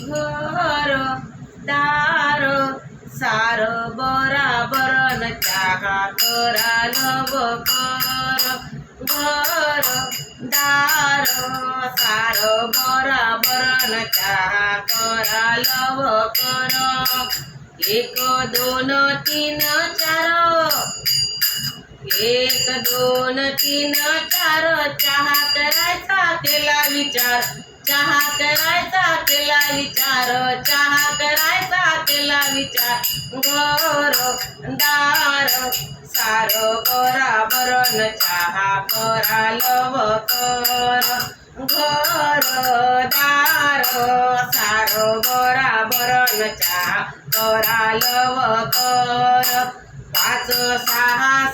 घर दार सार बराबर न चहा करा लव कर घर दार सार बराबर न चहा करा लव कर एक दोन तीन चार. एक दोन तीन चार. चहा करायचा केला विचार. चहा करायचा केला विचार चहा करायचा केला विचार घर दार सार बराबर न चहा करा लव कर घर दार सार बराबर न चहा करा लव कर पाच सहा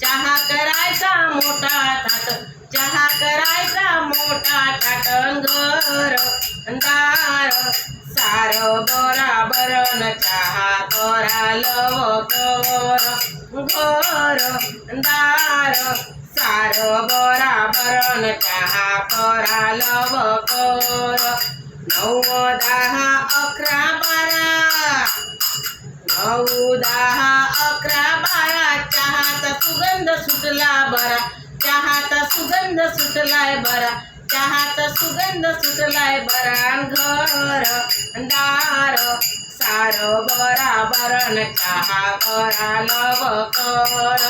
चहा करायचा मोठा ताट चहा करायचा मोठा थाट घर दार सार बराबर न चहा कराल कर घर दार सार बराबर न चहा कराल कर नऊ दहा अकरा बारा. नऊ दहा अकरा बारा. सुगंध सुटला बरा. चहाचा सुगंध सुटलाय बरा. चहाचा सुगंध सुटलाय बरा. घर दार सार बरा बरण चहा करा लव कर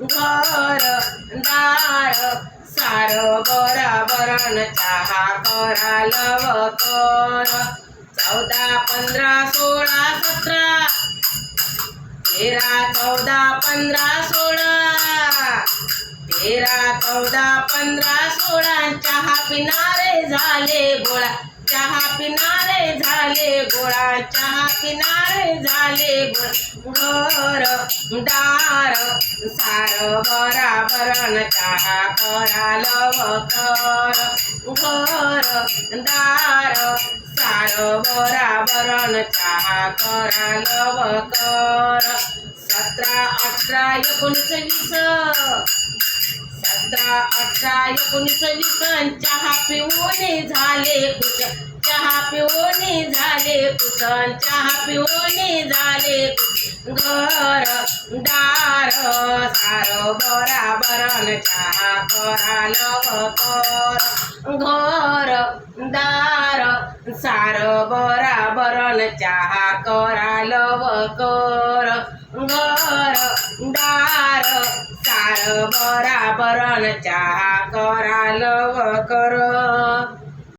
घर दार सार बरा बरण चहा करा लव कर चौदा पंधरा सोळा सतरा. तेरा चौदा पंधरा सोळा. तेरा चौदा पंधरा सोळा. चहा पिणारे झाले गोळा. चहा पिणारे झाले गोळा. चहा पिणारे झाले गोळा. घर दार सार बराबर चहा करा लव कर. घर दार सार बराबरण न चहा करा लव कर सतरा अठरा एकोणीस वीस सतरा अठरा एकोणीस वीस चहा पिऊन झाले कुश चहा पिऊन झाले कुसन चहा पिऊन झाले घर दार सार बराबरण चहा करा लव कर घर दार सार बराबर चहा करा लव कर. घर दार सार बराबर चहा करा लव कर.